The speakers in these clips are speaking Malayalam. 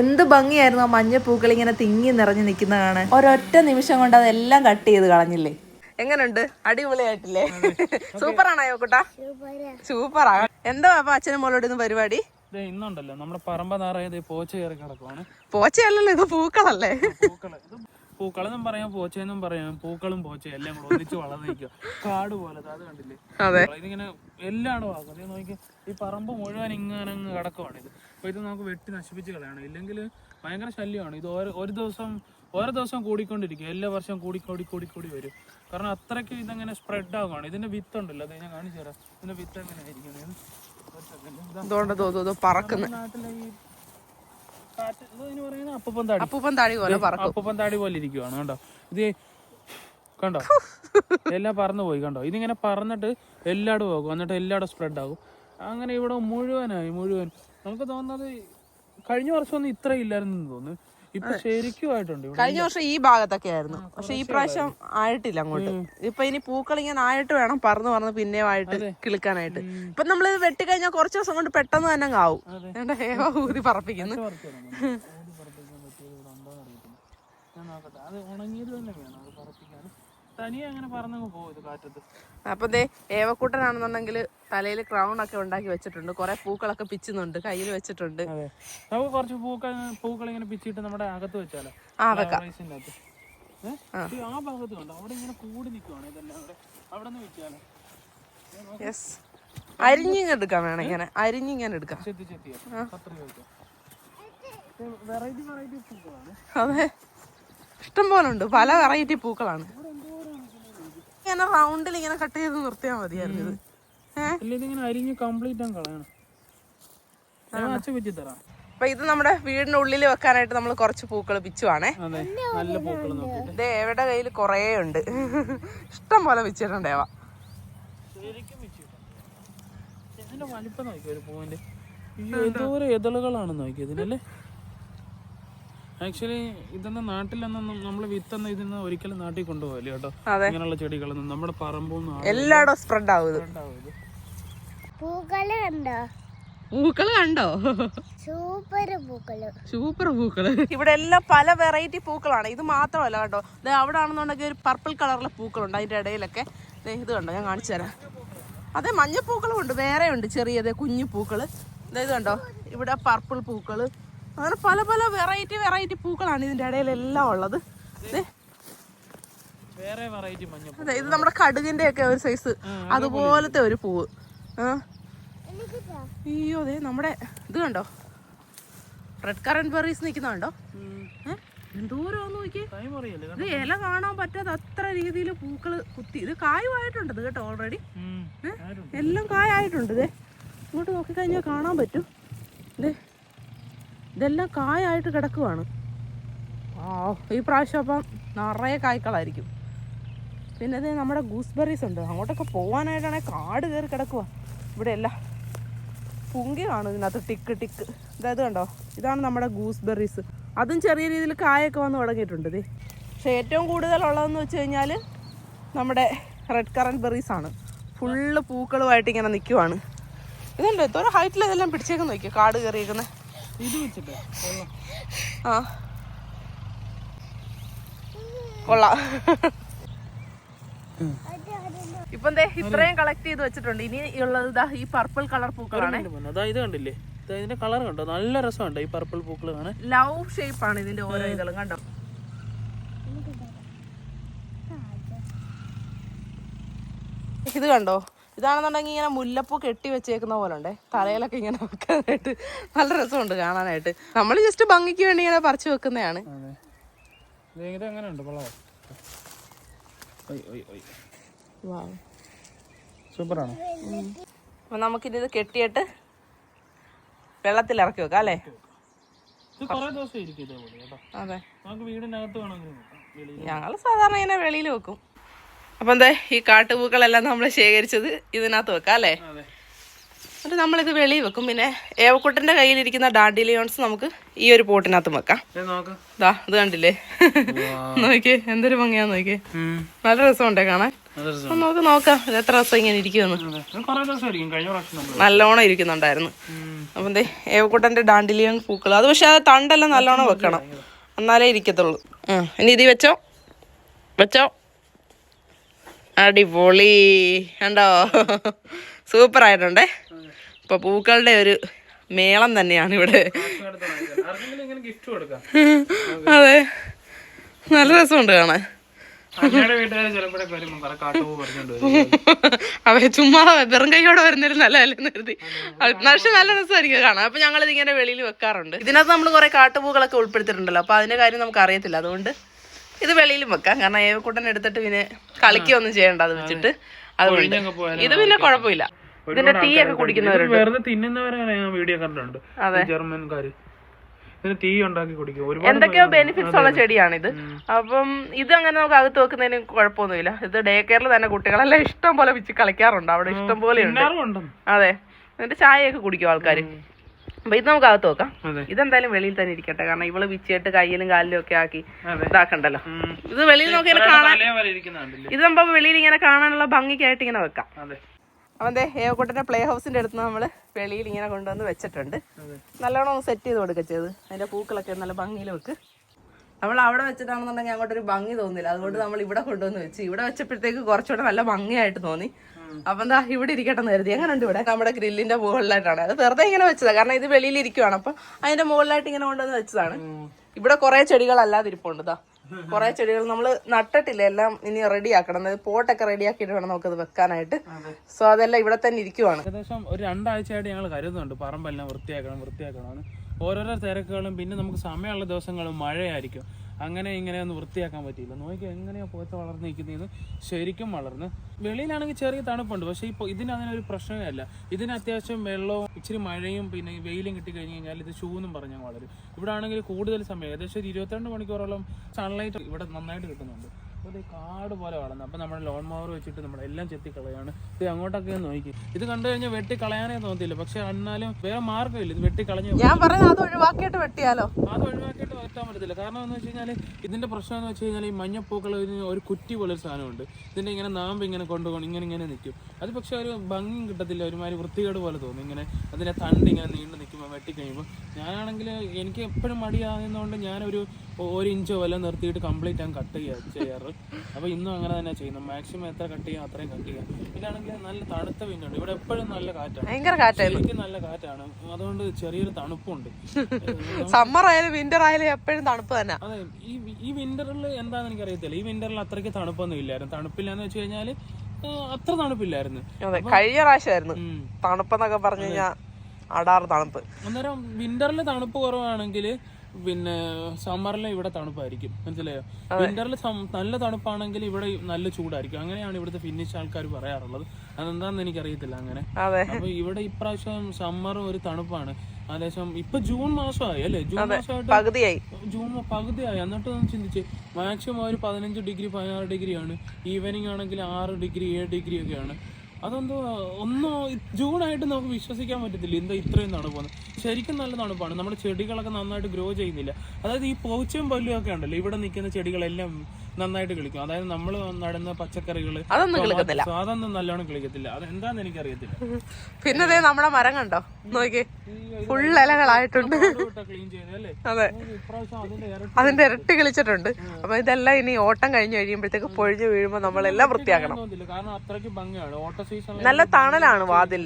എന്ത് ഭംഗിയായിരുന്നു ആ മഞ്ഞപ്പൂക്കൾ ഇങ്ങനെ തിങ്ങി നിറഞ്ഞു നിൽക്കുന്ന കാണാൻ? ഒരൊറ്റ നിമിഷം കൊണ്ട് അതെല്ലാം കട്ട് ചെയ്ത് കളഞ്ഞില്ലേ? എങ്ങനുണ്ട്? അടിപൊളിയായിട്ടില്ലേ? സൂപ്പറാണോ കുട്ടാ സൂപ്പറാ. എന്താ അപ്പൊ അച്ഛനും മോളോട് ഇന്ന് പരിപാടി? ദേ ഇന്നുണ്ടല്ലോ. നമ്മുടെ പറമ്പ നിറയത് പോച്ച കയറി കിടക്കുവാണ്. പോച്ചയല്ലല്ലോ ഇത് പൂക്കളല്ലേ? പൂക്കൾ. ഇത് പൂക്കളെന്നും പറയാം പോച്ചയെന്നും പറയാം. പൂക്കളും പോച്ചയും എല്ലാം കൂടെ ഒന്നിച്ച് വളർന്നിരിക്കുക കാട് പോലെ അത് കണ്ടില്ലേ? അതെ. ഇതിങ്ങനെ എല്ലായിടും ആകും ഇത് നോക്കി ഈ പറമ്പ് മുഴുവൻ ഇങ്ങനെ അങ്ങ് കിടക്കുവാണ് ഇത്. അപ്പൊ ഇത് നമുക്ക് വെട്ടി നശിപ്പിച്ച് കളയണം. ഇല്ലെങ്കിൽ ഭയങ്കര ശല്യമാണ്. ഇത് ഓരോ ഒരു ദിവസം ഓരോ ദിവസം കൂടിക്കൊണ്ടിരിക്കും. എല്ലാ വർഷവും കൂടി കൂടി കൂടി കൂടി വരും. കാരണം അത്രയ്ക്ക് ഇതങ്ങനെ സ്പ്രെഡ് ആകുവാണ് ഇതിന്റെ വിത്ത് ഉണ്ടല്ലോ അത് ഞാൻ കാണിച്ചു തരാം. ഇതിന്റെ വിത്ത് എങ്ങനെ ആയിരിക്കും നാട്ടിലെ ഈ അപ്പൂപ്പൻ താടി. പോലെ ഇരിക്കുവാണ് കേട്ടോ ഇത് കണ്ടോ? എല്ലാം പറന്നു പോയി കണ്ടോ? ഇതിങ്ങനെ പറന്നിട്ട് എല്ലായിടും പോകും എന്നിട്ട് എല്ലായിടും സ്പ്രെഡ് ആകും. അങ്ങനെ ഇവിടെ മുഴുവനായി മുഴുവൻ. നമുക്ക് തോന്നുന്നത് കഴിഞ്ഞ വർഷമൊന്നും ഇത്ര ഇല്ലായിരുന്നു തോന്നുന്നു. ഇപ്പൊ ശരിക്കും ആയിട്ടുണ്ട് കഴിഞ്ഞ വർഷം ഈ ഭാഗത്തൊക്കെ ആയിരുന്നു. പക്ഷെ ഈ പ്രാവശ്യം ആയിട്ടില്ല അങ്ങോട്ട്. ഇപ്പൊ ഇനി പൂക്കൾ ഇങ്ങനെ ആയിട്ട് വേണം പറന്ന് പറന്ന് പിന്നെ ആയിട്ട് കിളിക്കാനായിട്ട്. ഇപ്പൊ നമ്മൾ ഇത് വെട്ടിക്കഴിഞ്ഞാൽ കുറച്ച് ദിവസം കൊണ്ട് പെട്ടെന്ന് തന്നെ കാവും ഊതി പറപ്പിക്കുന്നു പറിച്ച് കളയണം. ഓടി പറപ്പിക്കാൻ പറ്റിയത് ഇവിടെ ഉണ്ടോ എന്ന് അറിയത്തില്ല. ഞാൻ നോക്കട്ടെ അത് ഉണങ്ങിയത് തന്നെ വേണം അത് പറപ്പിക്കാൻ. തനിയെ അങ്ങനെ പറന്നങ്ങ് പോകും ഇത് കാറ്റത്ത്. അപ്പൊ ദേ ഏവക്കൂട്ടനാണെന്നുണ്ടെങ്കിൽ തലയിൽ ക്രൗൺ ഒക്കെ ഉണ്ടാക്കി വെച്ചിട്ടുണ്ട്. കുറെ പൂക്കളൊക്കെ പിച്ചുന്നുണ്ട് കയ്യിൽ വെച്ചിട്ടുണ്ട്. അതെ. നമുക്ക് കുറച്ച് പൂക്കൾ പൂക്കൾ ഇങ്ങനെ പിച്ചിട്ട് നമ്മുടെ അകത്ത് വെച്ചാലോ? ആ വെക്കാം. അകത്ത്? ആ. ഭാഗത്ത് കണ്ടോ അവിടെ ഇങ്ങനെ കൂടി നിൽക്കുവാണ് ഇതെല്ലാം അവിടെ അവിടെ നിന്ന് വെച്ചാലോ യെസ് അരിഞ്ഞിങ്ങനെ എടുക്കാം വേണം ഇങ്ങനെ. അരിഞ്ഞിങ്ങനെ എടുക്കാം ചെത്തി ചെത്തിയോ. വെറൈറ്റി വെറൈറ്റി പൂക്കളാണ്. അതെ. ഇഷ്ടം പോലെ ഉണ്ട് പല വെറൈറ്റി പൂക്കളാണ്. ഇങ്ങനെ റൗണ്ടിൽ ഇങ്ങനെ കട്ട് ചെയ്ത് നിർത്തിയാൽ മതിയായിരുന്നു ഇത്. അപ്പൊ ഇത് നമ്മുടെ വീടിന്റെ ഉള്ളിൽ വെക്കാനായിട്ട് നമ്മൾ കുറച്ച് പൂക്കൾ പിച്ചുവാണേ. ഏവയുടെ കയ്യിൽ കൊറേ ഉണ്ട്. ഇഷ്ടം പോലെ പിച്ചിട്ടുണ്ട് ദേവ ഇതിന്റെ വലിപ്പം നോക്കിയോ ഒരു പൂവിന്റെ? എന്തോരം എതളുകളാണ് നോക്കിയത് ഇതിനല്ലേ ആക്ച്വലി ഇതൊന്നും നാട്ടിലൊന്നും നമ്മൾ വിത്തൊന്നും ഇതിന്ന് ഒരിക്കലും നാട്ടിൽ കൊണ്ടുപോകില്ല കേട്ടോ. ഇങ്ങനെയുള്ള ചെടികളൊന്നും നമ്മുടെ പറമ്പൊന്നും എല്ലായിടും സ്പ്രെഡ് ആവും ഇത്. ഉണ്ടാവും പൂക്കൾ കണ്ടോ? പൂക്കൾ കണ്ടോ? സൂപ്പർ പൂക്കൾ. സൂപ്പർ പൂക്കൾ. ഇവിടെ എല്ലാം പല വെറൈറ്റി പൂക്കളാണ്. ഇത് മാത്രമല്ല കേട്ടോ. ദേ അവിടെ ആണെന്നുണ്ടെങ്കിൽ ഒരു പർപ്പിൾ കളറിലെ പൂക്കളുണ്ട്. അതിന്റെ ഇടയിലൊക്കെ ദേ ഇത് കണ്ടോ? ഞാൻ കാണിച്ചു തരാം. അതെ മഞ്ഞപ്പൂക്കളും ഉണ്ട്. വേറെ ഉണ്ട് ചെറിയതേ കുഞ്ഞു പൂക്കൾ. ദേ ഇത് കണ്ടോ? ഇവിടെ പർപ്പിൾ പൂക്കൾ. അങ്ങനെ പല പല വെറൈറ്റി വെറൈറ്റി പൂക്കളാണ് ഇതിന്റെ ഇടയിലെല്ലാം ഉള്ളത്. വേറെ വെറൈറ്റി മഞ്ഞപ്പൂ അതെ ഇത് നമ്മുടെ കടുകിന്റെ ഒക്കെ ഒരു സൈസ് അതുപോലത്തെ ഒരു പൂവ്. അയ്യോ അതെ നമ്മുടെ ഇത് കണ്ടോ? റെഡ് കറന്റ് ബെറീസ് നിൽക്കുന്ന കണ്ടോ? എന്തോരം നോക്കി ഇത് ഇല കാണാൻ പറ്റാത്ത അത്ര രീതിയിൽ പൂക്കൾ കുത്തി. ഇത് കായുമായിട്ടുണ്ട് ഇത് കേട്ടോ ഓൾറെഡി എല്ലാം കായായിട്ടുണ്ട് ഇതേ ഇങ്ങോട്ട് നോക്കിക്കഴിഞ്ഞാൽ കാണാൻ പറ്റും. ഇതേ ഇതെല്ലാം കായായിട്ട് കിടക്കുവാണ്. ആ ഈ പ്രാവശ്യം അപ്പം നിറയെ കായ്ക്കളായിരിക്കും. പിന്നെ ഇത് നമ്മുടെ ഗൂസ്ബെറീസ് ഉണ്ട്. അങ്ങോട്ടൊക്കെ പോകാനായിട്ടാണെങ്കിൽ കാട് കയറി കിടക്കുക ഇവിടെ എല്ലാം പുങ്കി കാണും ഇതിനകത്ത്. Tick tick. ഇതായത് കണ്ടോ? ഇതാണ് നമ്മുടെ ഗൂസ്ബെറീസ്. അതും ചെറിയ രീതിയിൽ കായൊക്കെ വന്ന് തുടങ്ങിയിട്ടുണ്ട് ഇത് പക്ഷേ ഏറ്റവും കൂടുതലുള്ളതെന്ന് വെച്ച് കഴിഞ്ഞാൽ നമ്മുടെ റെഡ് കറന്റ് ബെറീസ് ആണ് ഫുള്ള് പൂക്കളുമായിട്ട് ഇങ്ങനെ നിൽക്കുവാണ് ഇതുണ്ട്? എത്ര ഹൈറ്റിൽ ഇതെല്ലാം പിടിച്ചേക്കുന്ന? നോക്കിയോ കാട് കയറിയേക്കുന്നത് ആ. കൊള്ളാം. ഇപ്പം ഇത്രയും കളക്ട് ചെയ്ത് വെച്ചിട്ടുണ്ട്. ഇനി ഉള്ളത് ഇതാ ഈ പർപ്പിൾ കളർ പൂക്കളാണ്. അതാ ഇത് കണ്ടില്ലേ? ഇതിന്റെ കളർ കണ്ടോ? നല്ല രസമുണ്ട് ഈ പർപ്പിൾ പൂക്കൾ കാണാൻ. ലവ് ഷേപ്പ് ആണ് ഇതിന്റെ ഓരോ ഇതളും കണ്ടോ? ഇത് കണ്ടോ? ഇതാണെന്നുണ്ടെങ്കിൽ ഇങ്ങനെ മുല്ലപ്പൂ കെട്ടി വെച്ചേക്കുന്ന പോലെ ഉണ്ട് തലയിലൊക്കെ ഇങ്ങനെ വെക്കാനായിട്ട് നല്ല രസമുണ്ട് കാണാനായിട്ട്. നമ്മൾ ജസ്റ്റ് ഭംഗിക്ക് വേണ്ടി ഇങ്ങനെ പറിച്ച് വെക്കുന്നതാണ്. സൂപ്പറാണ്. അപ്പൊ നമുക്കിനി ഇത് കെട്ടിയിട്ട് വെള്ളത്തിൽ ഇറക്കി വെക്കാം അല്ലേ? അതെ. ഞങ്ങൾ സാധാരണ ഇങ്ങനെ വെളിയിൽ വെക്കും. അപ്പം എന്താ ഈ കാട്ടുപൂക്കളെല്ലാം നമ്മൾ ശേഖരിച്ചത് ഇതിനകത്ത് വെക്കാം അല്ലേ? എന്നിട്ട് നമ്മളിത് വെളിയിൽ വെക്കും. പിന്നെ ഏവക്കുട്ടന്റെ കയ്യിലിരിക്കുന്ന ഡാഡിലിയോൺസ് നമുക്ക് ഈ ഒരു പോട്ടിനകത്ത് വെക്കാം. ദാ ഇത് കണ്ടില്ലേ? നോക്കിയേ എന്തൊരു ഭംഗിയാ നോക്കിയേ. നല്ല രസമുണ്ടേ കാണാൻ. നമുക്ക് നോക്കാം ഇത് എത്ര ദിവസം ഇങ്ങനെ ഇരിക്കുമെന്ന്. നല്ലോണം ഇരിക്കുന്നുണ്ടായിരുന്നു. അപ്പം ദേ ഏവക്കുട്ടന്റെ ഡാണ്ടിലിയോൺ പൂക്കൾ അത് പക്ഷെ അത് തണ്ടെല്ലാം നല്ലോണം വെക്കണം. എന്നാലേ ഇരിക്കത്തുള്ളൂ. ആ ഇനി ഇത് വെച്ചോ? വെച്ചോ? അടിപൊളി. കണ്ടോ? സൂപ്പർ ആയിട്ടുണ്ടേ. ഇപ്പൊ പൂക്കളുടെ ഒരു മേളം തന്നെയാണ് ഇവിടെ. അതെ. നല്ല രസമുണ്ട് കാണാൻ. അവർ അവ ചുമ്മാ വെറും കൈയോടെ വരുന്നൊരു അല്ലേ നിർത്തി പക്ഷെ നല്ല രസമായിരിക്കും കാണാൻ. അപ്പൊ ഞങ്ങൾ ഇതിങ്ങനെ വെളിയിൽ വെക്കാറുണ്ട്. ഇതിനകത്ത് നമ്മൾ കുറെ കാട്ടുപൂകളൊക്കെ ഉൾപ്പെടുത്തിയിട്ടുണ്ടല്ലോ. അപ്പൊ അതിന്റെ കാര്യം നമുക്ക് അറിയത്തില്ല. അതുകൊണ്ട് ഇത് വെളിയിലും വെക്കാം. കാരണം ഏവക്കൂട്ടൻ എടുത്തിട്ട് പിന്നെ കളിക്കൊന്നും ചെയ്യണ്ട അത് വെച്ചിട്ട്. അതുകൊണ്ട് ഇത് പിന്നെ കുഴപ്പമില്ല. ഇതിന്റെ ടീ ഒക്കെ കുടിക്കുന്നവരുണ്ട്. വെറുതെ തിന്നുന്നവരെ ഞാൻ വീഡിയോ കണ്ടിട്ടുണ്ട്. ജർമ്മൻകാര്. ഉണ്ടാക്കി കുടിക്കും. എന്തൊക്കെയോ ബെനിഫിറ്റ്സ് ഉള്ള ചെടിയാണിത്. അപ്പം ഇത് അങ്ങനെ നമുക്ക് അകത്ത് വെക്കുന്നതിന് കുഴപ്പമൊന്നുമില്ല. ഇത് ഡേ കെയറിൽ തന്നെ കുട്ടികളെല്ലാം ഇഷ്ടം പോലെ വെച്ച് കളിക്കാറുണ്ട്. അവിടെ ഇഷ്ടം പോലെ ഉണ്ട്. അതെ. എന്നിട്ട് ചായയൊക്കെ കുടിക്കും ആൾക്കാർ അപ്പൊ ഇത് നമുക്ക് അകത്ത് നോക്കാം ഇതെന്തായാലും വെളിയിൽ തന്നെ ഇരിക്കട്ടെ. കാരണം ഇവൾ വിച്ചിട്ട് കയ്യിലും കാലിലും ഒക്കെ ആക്കി. ഇതാക്കണ്ടല്ലോ. ഇത് വെളിയിൽ നോക്കി ഇങ്ങനെ കാണാൻ ഇത് നമ്മ വെളിയിൽ ഇങ്ങനെ കാണാനുള്ള ഭംഗിക്കായിട്ട് ഇങ്ങനെ വെക്കാം. അവന്റെ ഏവക്കൂട്ടന്റെ പ്ലേ ഹൗസിന്റെ അടുത്ത് നമ്മൾ വെളിയിൽ ഇങ്ങനെ കൊണ്ടുവന്ന് വെച്ചിട്ടുണ്ട്. നല്ലോണം ഒന്ന് സെറ്റ് ചെയ്ത് കൊടുക്കുക ചെയ്ത്. അതിന്റെ പൂക്കളൊക്കെ നല്ല ഭംഗിയിൽ വെക്ക്. നമ്മൾ അവിടെ വെച്ചിട്ടാണെന്നുണ്ടെങ്കിൽ അങ്ങോട്ടൊരു ഭംഗി തോന്നില്ല. അതുകൊണ്ട് നമ്മൾ ഇവിടെ കൊണ്ടുവന്ന് വെച്ച്. ഇവിടെ വെച്ചപ്പോഴത്തേക്ക് കുറച്ചുകൂടെ നല്ല ഭംഗിയായിട്ട് തോന്നി. അപ്പൊ എന്താ ഇവിടെ ഇരിക്കട്ടെ നേരത്തെ എങ്ങനെ ഉണ്ട് ഇവിടെ? നമ്മുടെ ഗ്രില്ലിന്റെ മുകളിലായിട്ടാണ്. അത് വെറുതെ ഇങ്ങനെ വെച്ചതാണ് കാരണം ഇത് വെളിയിൽ ഇരിക്കുവാണ്. അപ്പൊ അതിന്റെ മുകളിലായിട്ട് ഇങ്ങനെ കൊണ്ടുവന്ന് വെച്ചതാണ്. ഇവിടെ കുറെ ചെടികളല്ലാതെ ഇരിപ്പുണ്ട് ഇതാ കുറെ ചെടികൾ നമ്മൾ നട്ടിട്ടില്ല. എല്ലാം ഇനി റെഡി ആക്കണം അതായത് പോട്ടൊക്കെ റെഡി ആക്കിയിട്ട് വേണം നമുക്കത് വെക്കാനായിട്ട്. സോ അതെല്ലാം ഇവിടെ തന്നെ ഇരിക്കുവാണ്. ഏകദേശം ഒരു രണ്ടാഴ്ചയായിട്ട് ഞങ്ങൾ കരുതുന്നുണ്ട്. പറമ്പെല്ലാം വൃത്തിയാക്കണം വൃത്തിയാക്കണം ഓരോരോ തിരക്കുകളും പിന്നെ നമുക്ക് സമയമുള്ള ദിവസങ്ങളും മഴയായിരിക്കും. അങ്ങനെ ഇങ്ങനെ ഒന്ന് വൃത്തിയാക്കാൻ പറ്റിയില്ല. നോക്കി എങ്ങനെയാണ് പോത്ത് വളർന്ന് നിൽക്കുന്നതെന്ന് ശരിക്കും വളർന്ന്. വെളിയിലാണെങ്കിൽ ചെറിയ തണുപ്പുണ്ട്. പക്ഷേ ഇപ്പോൾ ഇതിന് അങ്ങനെ ഒരു പ്രശ്നമേ അല്ല ഇതിന് അത്യാവശ്യം വെള്ളവും ഇച്ചിരി മഴയും പിന്നെ വെയിലും കിട്ടി കഴിഞ്ഞു കഴിഞ്ഞാൽ ഇത് ഷൂ എന്നും പറഞ്ഞാൽ വളരും. ഇവിടെ ആണെങ്കിൽ കൂടുതൽ സമയം ഏകദേശം ഒരു ഇരുപത്തിരണ്ട് മണിക്കൂറോളം സൺലൈറ്റ് ഇവിടെ നന്നായിട്ട് കിട്ടുന്നുണ്ട്. അപ്പോൾ ഈ കാട് പോലെ വളർന്നു. അപ്പോൾ നമ്മുടെ ലോൺ മോവർ വെച്ചിട്ട് നമ്മളെല്ലാം ചെത്തി കളയാണ് ഇത് അങ്ങോട്ടൊക്കെ നോക്കി. ഇത് കണ്ടു കഴിഞ്ഞാൽ വെട്ടി കളയാനേ തോന്നത്തില്ല. പക്ഷെ എന്നാലും വേറെ മാർഗമില്ല. ഇത് വെട്ടി കളഞ്ഞു ഞാൻ പറഞ്ഞു അത് ഒഴിവാക്കിയിട്ട് വെട്ടിയാലോ? അത് ഒഴിവാക്കിയിട്ട് വെട്ടാൻ പറ്റത്തില്ല. കാരണം എന്ന് വെച്ച് കഴിഞ്ഞാൽ ഇതിന്റെ പ്രശ്നം എന്ന് വെച്ച് കഴിഞ്ഞാൽ ഈ മഞ്ഞപ്പൂക്കൾ ഒരു കുറ്റി പോലെ ഒരു സാധനമുണ്ട്. ഇതിന്റെ ഇങ്ങനെ നാമ്പ് ഇങ്ങനെ കൊണ്ടുപോകണം. ഇങ്ങനെ ഇങ്ങനെ നിൽക്കും അത് പക്ഷെ ഒരു ഭംഗിയും കിട്ടത്തില്ല. ഒരുമാതിരി വൃത്തികേട് പോലെ തോന്നും. ഇങ്ങനെ അതിന്റെ തണ്ട് ഇങ്ങനെ നീണ്ടു നിൽക്കുമ്പോൾ വെട്ടിക്കഴിയുമ്പോൾ ഞാനാണെങ്കിൽ എനിക്ക് എപ്പോഴും മടിയാകുന്നതുകൊണ്ട് ഞാനൊരു ഒരു ഇഞ്ചോ വല്ലതും നിർത്തിയിട്ട് കംപ്ലീറ്റ് ഞാൻ കട്ട് ചെയ്യാ ചെയ്യാറ്. അപ്പോൾ ഇന്നും അങ്ങനെ തന്നെ ചെയ്യുന്നത് മാക്സിമം എത്ര കട്ട് ചെയ്യാം അത്രയും കട്ട് ചെയ്യാം. ഇതാണെങ്കിൽ നല്ല തണുത്ത വിൻഡുണ്ട് ഇവിടെ എപ്പോഴും നല്ല കാറ്റാണ്. ഭയങ്കര കാറ്റായിരുന്നു ശരിക്കും നല്ല കാറ്റാണ്. അതുകൊണ്ട് ചെറിയൊരു തണുപ്പുണ്ട്. സമ്മർ ആയാലും വിന്റർ ആയാലും എപ്പോഴും തണുപ്പ് തന്നെ. അതെ ഈ ഈ വിന്ററിൽ എന്താണെന്ന് എനിക്ക് അറിയത്തില്ല ഈ വിന്ററിൽ അത്രയ്ക്ക് തണുപ്പൊന്നും ഇല്ലായിരുന്നു. തണുപ്പില്ലാന്ന് വെച്ച് കഴിഞ്ഞാൽ അത്ര തണുപ്പില്ലായിരുന്നു. അതെ കഴിഞ്ഞ പ്രാവശ്യമായിരുന്നു. തണുപ്പെന്നൊക്കെ പറഞ്ഞു കഴിഞ്ഞാൽ അടാറ് തണുപ്പ്. അന്നേരം വിന്ററിൽ തണുപ്പ് കുറവാണെങ്കിൽ പിന്നെ സമ്മറിൽ ഇവിടെ തണുപ്പായിരിക്കും. മനസ്സിലായോ? വിന്ററിൽ നല്ല തണുപ്പാണെങ്കിൽ ഇവിടെ നല്ല ചൂടായിരിക്കും. അങ്ങനെയാണ് ഇവിടുത്തെ ഫിനിഷ് ആൾക്കാർ പറയാറുള്ളത്. അതെന്താന്ന് എനിക്കറിയത്തില്ല അങ്ങനെ. അപ്പൊ ഇവിടെ ഇപ്രാവശ്യം സമ്മറും ഒരു തണുപ്പാണ്. ഏകദേശം ഇപ്പൊ ജൂൺ മാസമായി അല്ലേ? ജൂൺ മാസമായിട്ട് പകുതിയായി. ജൂൺ പകുതിയായി. എന്നിട്ട് ചിന്തിച്ച്. മാക്സിമം ഒരു പതിനഞ്ച് ഡിഗ്രി പതിനാറ് ഡിഗ്രിയാണ്. ഈവനിങ് ആണെങ്കിൽ ആറ് ഡിഗ്രി ഏഴ് ഡിഗ്രി ഒക്കെയാണ് അതെന്തോ ഒന്നോ ജൂൺ ആയിട്ട് നമുക്ക് വിശ്വസിക്കാൻ പറ്റത്തില്ല എന്താ ഇത്രയും തണുപ്പാണ് ശരിക്കും നല്ല തണുപ്പാണ് നമ്മുടെ ചെടികളൊക്കെ നന്നായിട്ട് ഗ്രോ ചെയ്യുന്നില്ല. അതായത് ഈ പോച്ചയും പല്ലും ഒക്കെ ഉണ്ടല്ലോ ഇവിടെ നിൽക്കുന്ന ചെടികളെല്ലാം നന്നായിട്ട് കിളിക്കും. അതായത് നമ്മൾ നടുന്ന പച്ചക്കറികൾ അതൊന്നും കിളിക്കത്തില്ല. അതൊന്നും നല്ലോണം കിളിക്കത്തില്ല. അതെന്താന്ന് എനിക്കറിയത്തില്ല. പിന്നെ ദേ നമ്മുടെ മരം കണ്ടോ? നോക്കി ഫുൾ ഇലകളായിട്ടുണ്ട്. അതെ. അതിന്റെ ഇരട്ടി കളിച്ചിട്ടുണ്ട്. അപ്പൊ ഇതെല്ലാം ഇനി ഓട്ടം കഴിഞ്ഞ് കഴിയുമ്പോഴത്തേക്ക് പൊഴിഞ്ഞു വീഴുമ്പോ നമ്മളെല്ലാം വൃത്തിയാക്കണം. നല്ല തണലാണ് വാതിൽ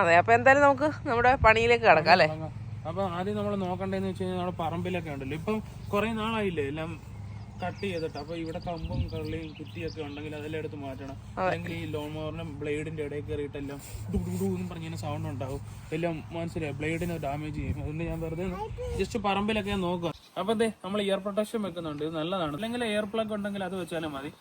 അതെ അപ്പൊ എന്തായാലും നമുക്ക് നമ്മുടെ പണിയിലേക്ക് കടക്കാം അല്ലെ? ഭംഗ- അപ്പൊ ആദ്യം നമ്മൾ നോക്കണ്ടേന്ന് വെച്ച് കഴിഞ്ഞാൽ നമ്മുടെ പറമ്പിലൊക്കെ ഉണ്ടല്ലോ. ഇപ്പം കുറെ നാളായില്ലേ എല്ലാം കട്ട് ചെയ്തിട്ട്. അപ്പൊ ഇവിടെ കമ്പും കള്ളിയും കുത്തിയൊക്കെ ഉണ്ടെങ്കിൽ അതെല്ലാം എടുത്ത് മാറ്റണം. അല്ലെങ്കിൽ ഈ ലോൺ മോറിനും ബ്ലേഡിന്റെ ഇടയിൽ കയറിയിട്ടെല്ലാം ഡു ഡു ഡു എന്ന് പറഞ്ഞ സൗണ്ട് ഉണ്ടാവും. എല്ലാം മനസ്സിലായി? ബ്ലേഡിന് ഡാമേജ് ചെയ്യും. അതുകൊണ്ട് ഞാൻ വെറുതെ ജസ്റ്റ് പറമ്പിലൊക്കെ ഞാൻ നോക്കുക. അപ്പൊ അതെ നമ്മൾ ഇയർ പ്രൊട്ടക്ഷൻ വെക്കുന്നുണ്ട്. ഇത് നല്ലതാണ്. അല്ലെങ്കിൽ എയർ പ്ലഗ് ഉണ്ടെങ്കിൽ അത് വെച്ചാലും മതി.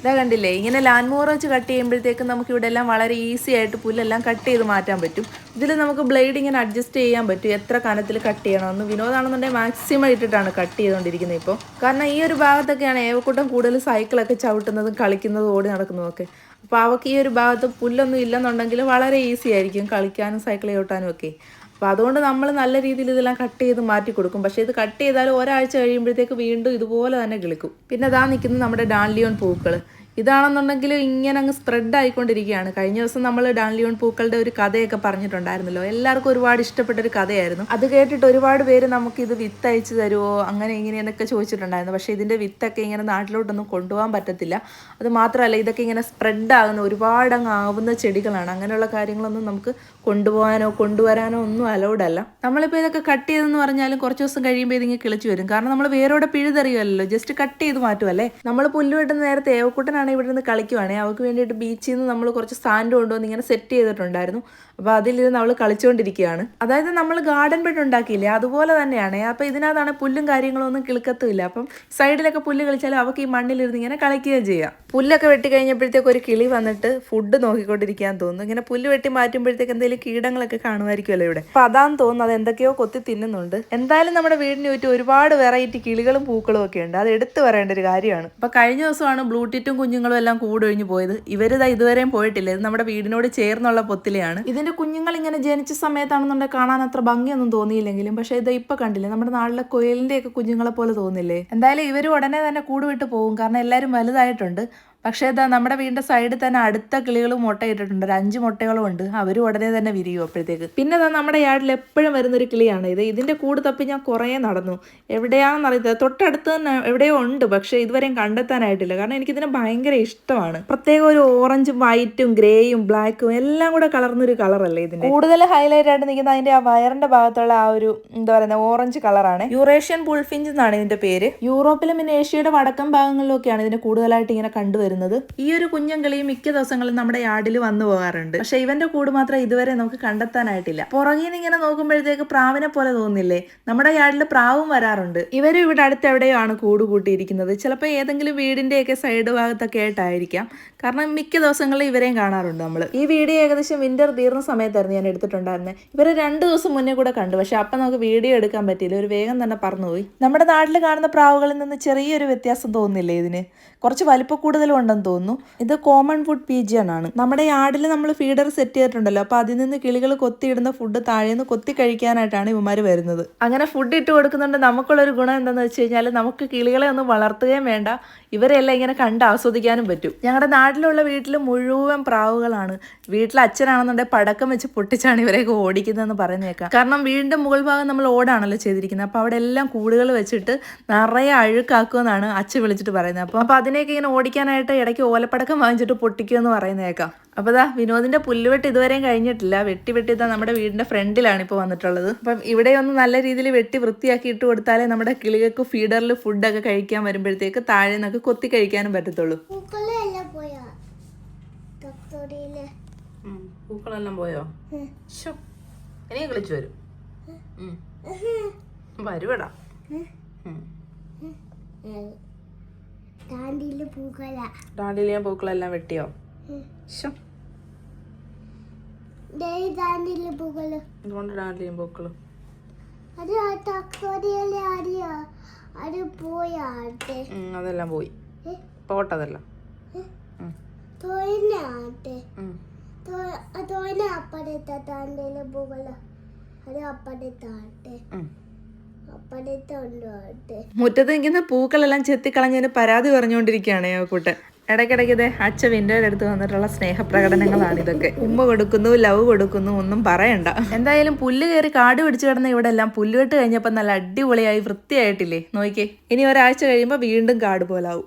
ഇതാ കണ്ടില്ലേ? ഇങ്ങനെ ലാൻഡ് മോർ വെച്ച് കട്ട് ചെയ്യുമ്പോഴത്തേക്കും നമുക്ക് ഇവിടെ എല്ലാം വളരെ ഈസി ആയിട്ട് പുല്ലെല്ലാം കട്ട് ചെയ്ത് മാറ്റാൻ പറ്റും. ഇതിൽ നമുക്ക് ബ്ലേഡ് ഇങ്ങനെ അഡ്ജസ്റ്റ് ചെയ്യാൻ പറ്റും. എത്ര കനത്തിൽ കട്ട് ചെയ്യണമെന്ന് വിനോദാണെന്നുണ്ടെങ്കിൽ മാക്സിമം ഇട്ടിട്ടാണ് കട്ട് ചെയ്തുകൊണ്ടിരിക്കുന്നത് ഇപ്പോൾ കാരണം ഈ ഒരു ഭാഗത്തൊക്കെയാണ് ഏവക്കൂട്ടം കൂടുതൽ സൈക്കിളൊക്കെ ചവിട്ടുന്നതും കളിക്കുന്നതും ഓടി നടക്കുന്നതും ഒക്കെ. അപ്പോൾ അവൾക്ക് ഈ ഒരു ഭാഗത്ത് പുല്ലൊന്നും ഇല്ലെന്നുണ്ടെങ്കിൽ വളരെ ഈസി ആയിരിക്കും കളിക്കാനും സൈക്കിൾ ചവിട്ടാനും ഒക്കെ. അപ്പോൾ അതുകൊണ്ട് നമ്മൾ നല്ല രീതിയിൽ ഇതെല്ലാം കട്ട് ചെയ്ത് മാറ്റി കൊടുക്കും. പക്ഷേ ഇത് കട്ട് ചെയ്താൽ ഒരാഴ്ച കഴിയുമ്പോഴത്തേക്ക് വീണ്ടും ഇതുപോലെ തന്നെ കിളിക്കും. പിന്നെ അതാ നിൽക്കുന്നത് നമ്മുടെ ഡാൻലിയോൺ പൂക്കൾ ഇതാണെന്നുണ്ടെങ്കിൽ ഇങ്ങനെ അങ്ങ് സ്പ്രെഡ് ആയിക്കൊണ്ടിരിക്കുകയാണ്. കഴിഞ്ഞ ദിവസം നമ്മൾ ഡാൻലിയോൺ പൂക്കളുടെ ഒരു കഥയൊക്കെ പറഞ്ഞിട്ടുണ്ടായിരുന്നല്ലോ. എല്ലാവർക്കും ഒരുപാട് ഇഷ്ടപ്പെട്ട ഒരു കഥയായിരുന്നു. അത് കേട്ടിട്ട് ഒരുപാട് പേര് നമുക്ക് ഇത് വിത്ത് അയച്ചു തരുമോ അങ്ങനെ ഇങ്ങനെയെന്നൊക്കെ ചോദിച്ചിട്ടുണ്ടായിരുന്നു. പക്ഷേ ഇതിന്റെ വിത്തൊക്കെ ഇങ്ങനെ നാട്ടിലോട്ടൊന്നും കൊണ്ടുപോകാൻ പറ്റത്തില്ല. അത് മാത്രമല്ല ഇതൊക്കെ ഇങ്ങനെ സ്പ്രെഡ് ആകുന്ന ഒരുപാട് അങ്ങ് ആവുന്ന ചെടികളാണ്. അങ്ങനെയുള്ള കാര്യങ്ങളൊന്നും നമുക്ക് കൊണ്ടുപോകാനോ കൊണ്ടുവരാനോ ഒന്നും അലൗഡ് അല്ല. നമ്മളിപ്പോൾ ഇതൊക്കെ കട്ട് ചെയ്തെന്ന് പറഞ്ഞാലും കുറച്ച് ദിവസം കഴിയുമ്പോൾ ഇതിങ്ങനെ കിളിച്ച് വരും. കാരണം നമ്മൾ വേരോടെ പിഴുതെറിയുമല്ലോ ജസ്റ്റ് കട്ട് ചെയ്ത് മാറ്റുമല്ലേ നമ്മൾ പുല്ല് വെട്ടുന്ന നേരത്തെ ഏവക്കുട്ടനാണ് ഇവിടെ നിന്ന് കളിക്കുവാണേ. അവൾക്ക് വേണ്ടിയിട്ട് ബീച്ചിൽ നിന്ന് നമ്മൾ കുറച്ച് സാൻഡ് കൊണ്ടുവന്ന് ഇങ്ങനെ സെറ്റ് ചെയ്തിട്ടുണ്ടായിരുന്നു. അപ്പോൾ അതിലിരുന്ന് അവൾ കളിച്ചുകൊണ്ടിരിക്കുകയാണ് അതായത് നമ്മൾ ഗാർഡൻ ബെഡ് ഉണ്ടാക്കിയില്ലേ? അതുപോലെ തന്നെയാണ്. അപ്പോൾ ഇതിനകത്താണ് പുല്ലും കാര്യങ്ങളും ഒന്നും കിളുക്കത്തുമില്ല. അപ്പം സൈഡിലൊക്കെ പുല്ല് കളിച്ചാലും അവൾക്ക് ഈ മണ്ണിലിരുന്ന് ഇങ്ങനെ കളിക്കുകയും ചെയ്യാം. പുല്ലൊക്കെ വെട്ടി കഴിഞ്ഞപ്പോഴത്തേക്ക് ഒരു കിളി വന്നിട്ട് ഫുഡ് നോക്കിക്കൊണ്ടിരിക്കാൻ തോന്നുന്നു. ഇങ്ങനെ പുല്ല് വെട്ടി മാറ്റുമ്പോഴത്തേക്ക് എന്തെങ്കിലും കീടങ്ങളൊക്കെ കാണുമായിരിക്കുമല്ലോ ഇവിടെ. അപ്പൊ അതാന്ന് തോന്നുന്നു അത് എന്തൊക്കെയോ കൊത്തി തിന്നുന്നുണ്ട്. എന്തായാലും നമ്മുടെ വീടിന് ചുറ്റും ഒരുപാട് വെറൈറ്റി കിളികളും പൂക്കളും ഒക്കെ ഉണ്ട്. അത് എടുത്തു പറയേണ്ട ഒരു കാര്യമാണ്. അപ്പൊ കഴിഞ്ഞ ദിവസമാണ് ബ്ലൂടിറ്റും കുഞ്ഞുങ്ങളും എല്ലാം കൂടൊഴിഞ്ഞു പോയത്. ഇവരിതാ ഇതുവരെയും പോയിട്ടില്ല. ഇത് നമ്മുടെ വീടിനോട് ചേർന്നുള്ള പൊത്തിലെയാണ്. ഇതിന്റെ കുഞ്ഞുങ്ങൾ ഇങ്ങനെ ജനിച്ച സമയത്താണെന്നുണ്ടെങ്കിൽ കാണാൻ അത്ര ഭംഗിയൊന്നും തോന്നിയില്ലെങ്കിലും പക്ഷേ ഇത് ഇപ്പൊ കണ്ടില്ലേ നമ്മുടെ നാട്ടിലെ കൊയലിന്റെ ഒക്കെ കുഞ്ഞുങ്ങളെ പോലെ തോന്നില്ലേ? എന്തായാലും ഇവർ ഉടനെ തന്നെ കൂടുവിട്ട് പോകും. കാരണം എല്ലാവരും വലുതായിട്ടുണ്ട്. പക്ഷേ ഇതാ നമ്മുടെ വീടിന്റെ സൈഡിൽ തന്നെ അടുത്ത കിളികളും മുട്ടയിട്ടിട്ടുണ്ട്. ഒരു അഞ്ച് മുട്ടകളും ഉണ്ട്. അവരും ഉടനെ തന്നെ വിരിയും അപ്പോഴത്തേക്ക്. പിന്നെ ഇതാ നമ്മുടെ യാർഡിൽ എപ്പോഴും വരുന്നൊരു കിളിയാണ്. ഇത് ഇതിന്റെ കൂട് തപ്പി ഞാൻ കുറേ നടന്നു. എവിടെയാണെന്ന് അറിയത്തില്ല. തൊട്ടടുത്ത് തന്നെ എവിടെയോ ഉണ്ട്. പക്ഷേ ഇതുവരെയും കണ്ടെത്താനായിട്ടില്ല. കാരണം എനിക്കിതിനെ ഭയങ്കര ഇഷ്ടമാണ്. പ്രത്യേകം ഒരു ഓറഞ്ചും വൈറ്റും ഗ്രേയും ബ്ലാക്കും എല്ലാം കൂടെ കളർന്നൊരു കളറല്ലേ ഇതിന് കൂടുതൽ ഹൈലൈറ്റ് ആയിട്ട് നിൽക്കുന്ന അതിന്റെ ആ വയറിന്റെ ഭാഗത്തുള്ള ആ ഒരു എന്താ പറയുന്നത് ഓറഞ്ച് കളറാണ്. യൂറേഷ്യൻ ബുൾഫിഞ്ച് എന്നാണ് ഇതിന്റെ പേര്. യൂറോപ്പിലും പിന്നെ ഏഷ്യയുടെ വടക്കൻ ഭാഗങ്ങളിലൊക്കെയാണ് ഇതിനെ കൂടുതലായിട്ട് ഇങ്ങനെ കണ്ടുവരുന്നത്. ഈ ഒരു കുഞ്ഞൻ മിക്ക ദിവസങ്ങളും നമ്മുടെ യാർഡിൽ വന്നു പോകാറുണ്ട്. പക്ഷെ ഇവന്റെ കൂട് മാത്രം ഇതുവരെ നമുക്ക് കണ്ടെത്താനായിട്ടില്ല. പുറകിൽ നിന്ന് ഇങ്ങനെ നോക്കുമ്പോഴത്തേക്ക് പ്രാവിനെ പോലെ തോന്നില്ലേ? നമ്മുടെ യാർഡിൽ പ്രാവും വരാറുണ്ട്. ഇവരും ഇവിടെ അടുത്ത് എവിടെയോ ആണ് കൂട് കൂട്ടിയിരിക്കുന്നത്. ചിലപ്പോൾ ഏതെങ്കിലും വീടിന്റെയൊക്കെ സൈഡ് ഭാഗത്തൊക്കെ ആയിട്ടായിരിക്കാം. കാരണം മിക്ക ദിവസങ്ങളിൽ ഇവരെയും കാണാറുണ്ട് നമ്മൾ ഈ വീഡിയോ ഏകദേശം വിന്റർ തീർന്ന സമയത്തായിരുന്നു ഞാൻ എടുത്തിട്ടുണ്ടായിരുന്നത് ഇവരെ രണ്ട് ദിവസം മുന്നേ കൂടെ കണ്ടു. പക്ഷെ അപ്പം നമുക്ക് വീഡിയോ എടുക്കാൻ പറ്റിയില്ല. ഒരു വേഗം തന്നെ പറന്നുപോയി. നമ്മുടെ നാട്ടിൽ കാണുന്ന പ്രാവുകളിൽ നിന്ന് ചെറിയൊരു വ്യത്യാസം തോന്നുന്നില്ലേ ഇതിന്? കുറച്ച് വലിപ്പ കൂടുതലും ഉണ്ടെന്ന് തോന്നുന്നു. ഇത് കോമൺ ഫുഡ് പീജിയൻ ആണ് നമ്മുടെ യാർഡിൽ നമ്മൾ ഫീഡർ സെറ്റ് ചെയ്തിട്ടുണ്ടല്ലോ. അപ്പോൾ അതിൽ നിന്ന് കിളികൾ കൊത്തിയിടുന്ന ഫുഡ് താഴേന്ന് കൊത്തി കഴിക്കാനായിട്ടാണ് ഇവന്മാർ വരുന്നത്. അങ്ങനെ ഫുഡ് ഇട്ട് കൊടുക്കുന്നുണ്ട്. നമുക്കുള്ളൊരു ഗുണം എന്താണെന്ന് വെച്ച് കഴിഞ്ഞാൽ നമുക്ക് കിളികളെ ഒന്നും വളർത്തുകയും വേണ്ട. ഇവരെല്ലാം ഇങ്ങനെ കണ്ട് ആസ്വദിക്കാനും പറ്റും. ഞങ്ങളുടെ നാട്ടിലുള്ള വീട്ടിൽ മുഴുവൻ പ്രാവുകളാണ്. വീട്ടിൽ അച്ഛനാണെന്നുണ്ടെങ്കിൽ പടക്കം വെച്ച് പൊട്ടിച്ചാണ് ഇവരെയൊക്കെ ഓടിക്കുന്നതെന്ന് പറഞ്ഞേക്കാം കാരണം വീടിന്റെ മുകൾ ഭാഗം നമ്മൾ ഓടാണല്ലോ ചെയ്തിരിക്കുന്നത്. അപ്പോൾ അവിടെ എല്ലാം കൂടുകൾ വെച്ചിട്ട് നിറയെ അഴുക്കാക്കുമെന്നാണ് അച്ഛൻ വിളിച്ചിട്ട് പറയുന്നത്. അപ്പോൾ അപ്പോൾ അതിനെയൊക്കെ ഇങ്ങനെ ഓടിക്കാനായിട്ട് ഇടയ്ക്ക് ഓലപ്പടക്കം വാങ്ങിച്ചിട്ട് പൊട്ടിക്കുമെന്ന് പറയുന്നേക്കാം അപ്പോൾ ഇതാ വിനോദിന്റെ പുല്ലുവെട്ട് ഇതുവരെയും കഴിഞ്ഞിട്ടില്ല. വെട്ടി വെട്ടി ഇതാ നമ്മുടെ വീടിന്റെ ഫ്രണ്ടിലാണ് ഇപ്പോൾ വന്നിട്ടുള്ളത്. അപ്പം ഇവിടെ ഒന്ന് നല്ല രീതിയിൽ വെട്ടി വൃത്തിയാക്കി ഇട്ട് കൊടുത്താലേ നമ്മുടെ കിളികൾക്ക് ഫീഡറിൽ ഫുഡൊക്കെ കഴിക്കാൻ വരുമ്പോഴത്തേക്ക് താഴെ നിന്നൊക്കെ കൊത്തി കഴിക്കാനും പറ്റത്തുള്ളൂ. പൂക്കളെല്ലാം പോയോ? ഇനിയും കളിച്ചു വരും. വരുവടാ. ഡാണ്ടിലിയ പൂക്കളെല്ലാം വെട്ടിയോ? ഇതുകൊണ്ട് ഡാണ്ടിലിയും പൂക്കളും. അതെല്ലാം പോയി. പോട്ടതെല്ലാം തോന്നാട്ടെ തോന്ന അപ്പടത്തെ താണ്ടിയിൽ പൂക്കൾ. അത് അപ്പടത്താട്ടെ മുറ്റത്ത് നിൽക്കുന്ന പൂക്കളെല്ലാം ചെത്തിക്കളഞ്ഞതിന് പരാതി പറഞ്ഞുകൊണ്ടിരിക്കുകയാണ് കൂട്ടൻ. ഇടയ്ക്കിടയ്ക്ക് ഇതേ അച്ഛ വിൻഡോയുടെ അടുത്ത് വന്നിട്ടുള്ള സ്നേഹപ്രകടനങ്ങളാണ് ഇതൊക്കെ. ഉമ്മ കൊടുക്കുന്നു ലവ് കൊടുക്കുന്നു ഒന്നും പറയണ്ട. എന്തായാലും പുല്ല് കയറി കാട് പിടിച്ചു കിടന്ന ഇവിടെ എല്ലാം പുല്ലുകെട്ട് കഴിഞ്ഞപ്പോൾ നല്ല അടിപൊളിയായി വൃത്തിയായിട്ടില്ലേ? നോക്കിക്കേ ഇനി ഒരാഴ്ച കഴിയുമ്പോൾ വീണ്ടും കാട് പോലാവും.